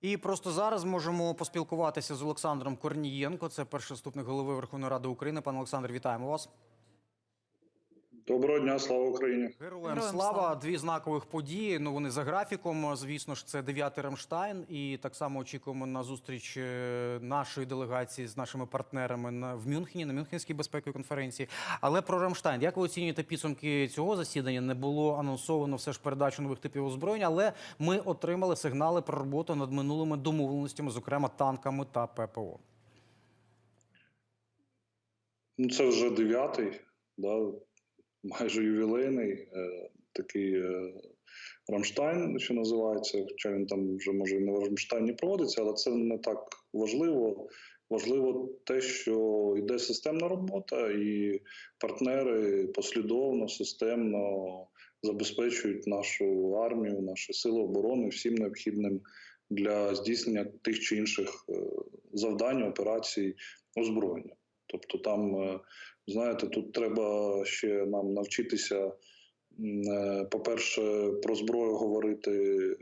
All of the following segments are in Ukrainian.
І просто зараз можемо поспілкуватися з Олександром Корнієнко. Це перший заступник голови Верховної Ради України. Пане Олександр, вітаємо вас. Доброго дня, слава Україні. Героям, Героям слава. слава. Дві знакових події. Ну вони за графіком. Звісно ж, це 9-й Рамштайн. І так само очікуємо на зустріч е, нашої делегації з нашими партнерами на в Мюнхені на Мюнхенській безпековій конференції. Але про Рамштайн, як ви оцінюєте підсумки цього засідання? Не було анонсовано все ж передачу нових типів озброєння, але ми отримали сигнали про роботу над минулими домовленостями, зокрема танками та ППО. Ну, це вже дев'ятий, да, майже ювілейний е, такий е, Рамштайн, що називається. Хоча він там вже може не в Рамштайні проводиться, але це не так важливо. Важливо те, що йде системна робота, і партнери послідовно, системно забезпечують нашу армію, наші сили оборони всім необхідним для здійснення тих чи інших е, завдань, операцій озброєння. Тобто, там, е, знаєте, тут треба ще нам навчитися, е, по-перше, про зброю говорити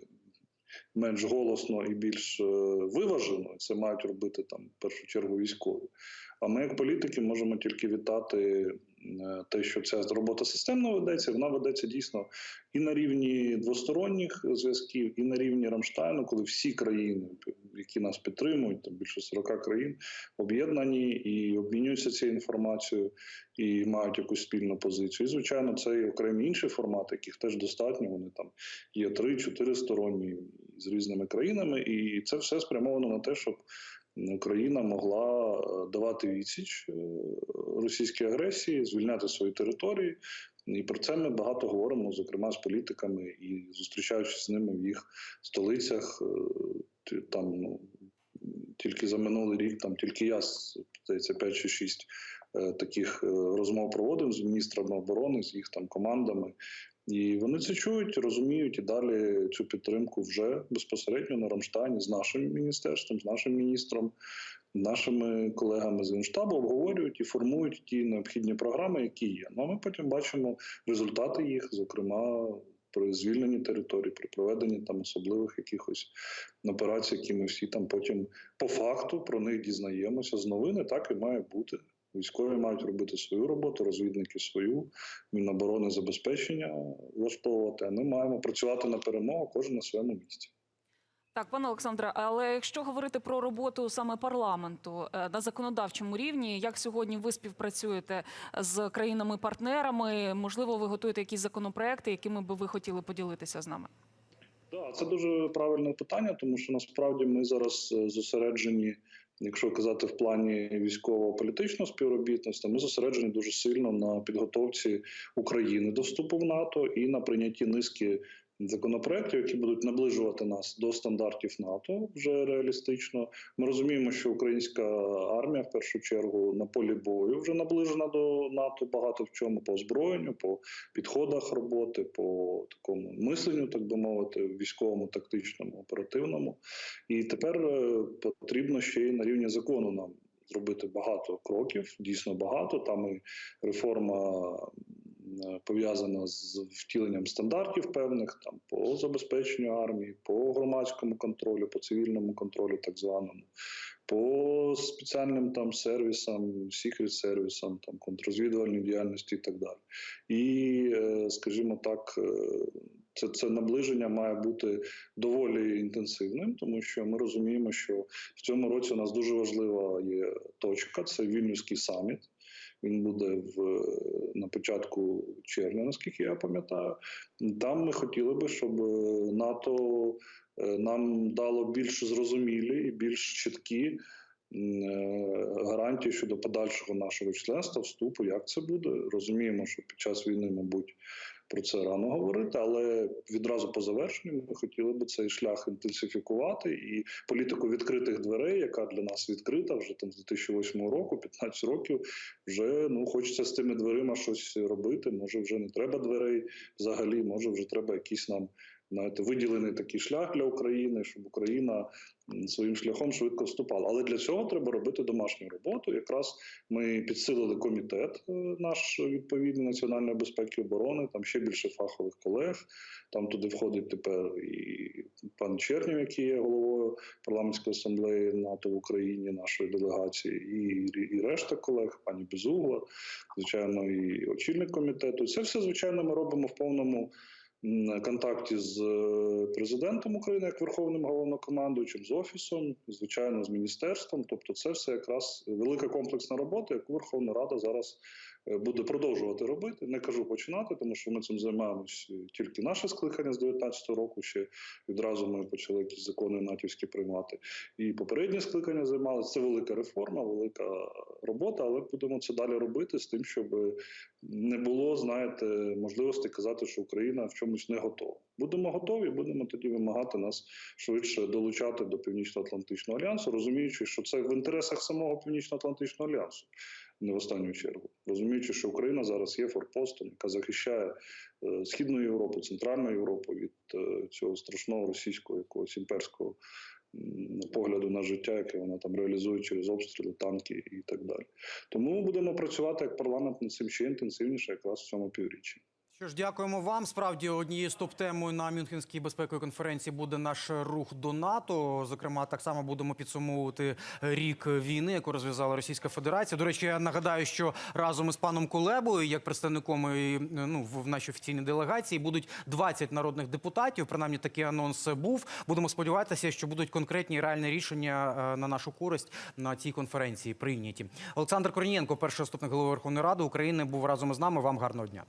менш голосно і більш е, виважено. Це мають робити там в першу чергу військові. А ми, як політики, можемо тільки вітати те, що ця робота системно ведеться. Вона ведеться дійсно і на рівні двосторонніх зв'язків, і на рівні Рамштайну, коли всі країни, які нас підтримують, там більше 40 країн, об'єднані і обмінюються цією інформацією і мають якусь спільну позицію. І звичайно, це і окремі інші формати, яких теж достатньо. Вони там є три-чотири сторонні з різними країнами, і це все спрямовано на те, щоб Україна могла е, давати відсіч е, російській агресії, звільняти свої території. І про це ми багато говоримо, зокрема з політиками, і зустрічаючись з ними в їх столицях. Там ну тільки за минулий рік, там тільки я здається, 5 чи 6 е, таких е, розмов проводив з міністрами оборони, з їх там командами. І вони це чують, розуміють і далі цю підтримку вже безпосередньо на Рамштайні з нашим міністерством, з нашим міністром, нашими колегами з Генштабу обговорюють і формують ті необхідні програми, які є. Ну а ми потім бачимо результати їх, зокрема при звільненні територій, при проведенні там особливих якихось операцій, які ми всі там потім по факту про них дізнаємося з новини, так і має бути. Військові мають робити свою роботу, розвідники свою, Міноборони забезпечення влаштовувати. А ми маємо працювати на перемогу, кожен на своєму місці. Так, пане Олександре, але якщо говорити про роботу саме парламенту е, на законодавчому рівні, як сьогодні ви співпрацюєте з країнами-партнерами? Можливо, ви готуєте якісь законопроекти, якими би ви хотіли поділитися з нами? Да, це дуже правильне питання, тому що насправді ми зараз е, зосереджені, якщо казати в плані військово-політичного співробітництва, ми зосереджені дуже сильно на підготовці України до вступу в НАТО і на прийнятті низки законопроєктів, які будуть наближувати нас до стандартів НАТО вже реалістично. Ми розуміємо, що українська армія в першу чергу на полі бою вже наближена до НАТО багато в чому по озброєнню, по підходах роботи, по такому мисленню, так би мовити, військовому, тактичному, оперативному. І тепер е, потрібно ще й на рівні закону нам зробити багато кроків, дійсно багато. Там і реформа пов'язана з втіленням стандартів певних там по забезпеченню армії, по громадському контролю, по цивільному контролю, так званому, по спеціальним там сервісам, секрет сервісам, там контррозвідувальній діяльності і так далі. І, е, скажімо так, е, це, це наближення має бути доволі інтенсивним, тому що ми розуміємо, що в цьому році у нас дуже важлива є точка це Вільнюський саміт. Він буде в на початку червня, наскільки я пам'ятаю. Там ми хотіли би, щоб е, НАТО е, нам дало більш зрозумілі і більш чіткі е, гарантії щодо подальшого нашого членства, вступу. Як це буде? Розуміємо, що під час війни, мабуть, про це рано говорити, але відразу по завершенню ми хотіли би цей шлях інтенсифікувати і політику відкритих дверей, яка для нас відкрита вже там з 2008 року, 15 років. Вже ну хочеться з тими дверима щось робити. Може, вже не треба дверей взагалі, може вже треба якісь нам знаєте, виділений такий шлях для України, щоб Україна своїм шляхом швидко вступала. Але для цього треба робити домашню роботу. Якраз ми підсилили комітет е, наш відповідний національної безпеки і оборони. Там ще більше фахових колег. Там туди входить тепер і пан Чернів, який є головою парламентської асамблеї НАТО в Україні, нашої делегації, і, і решта колег, пані Безугла, звичайно, і очільник комітету. Це все звичайно ми робимо в повному. Контакті з е, президентом України як верховним головнокомандуючим, з офісом, звичайно, з міністерством. Тобто, це все якраз велика комплексна робота, яку Верховна Рада зараз буде продовжувати робити. Не кажу починати, тому що ми цим займаємось тільки наше скликання з 19 року. Ще відразу ми почали якісь закони натівські приймати. І попереднє скликання займалося. Це велика реформа, велика робота, але будемо це далі робити з тим, щоб не було, знаєте, можливості казати, що Україна в чомусь не готова. Будемо готові, будемо тоді вимагати нас швидше долучати до Північно-Атлантичного альянсу, розуміючи, що це в інтересах самого Північно-Атлантичного альянсу, не в останню чергу. Розуміючи, що Україна зараз є форпостом, яка захищає е, Східну Європу, Центральну Європу від е, цього страшного російського якогось імперського погляду на життя, яке вона там реалізує через обстріли, танки і так далі. Тому ми будемо працювати як парламент над цим ще інтенсивніше, якраз в цьому півріччі. Що ж, дякуємо вам. Справді однією з топ-темою на Мюнхенській безпековій конференції буде наш рух до НАТО. Зокрема, так само будемо підсумовувати рік війни, яку розв'язала Російська Федерація. До речі, я нагадаю, що разом із паном Кулебою, як представником ну, в нашій офіційній делегації, будуть 20 народних депутатів. Принаймні такий анонс був. Будемо сподіватися, що будуть конкретні реальні рішення е, на нашу користь на цій конференції прийняті. Олександр Корнієнко, перший заступник голови Верховної Ради України, був разом із нами. Вам гарного дня.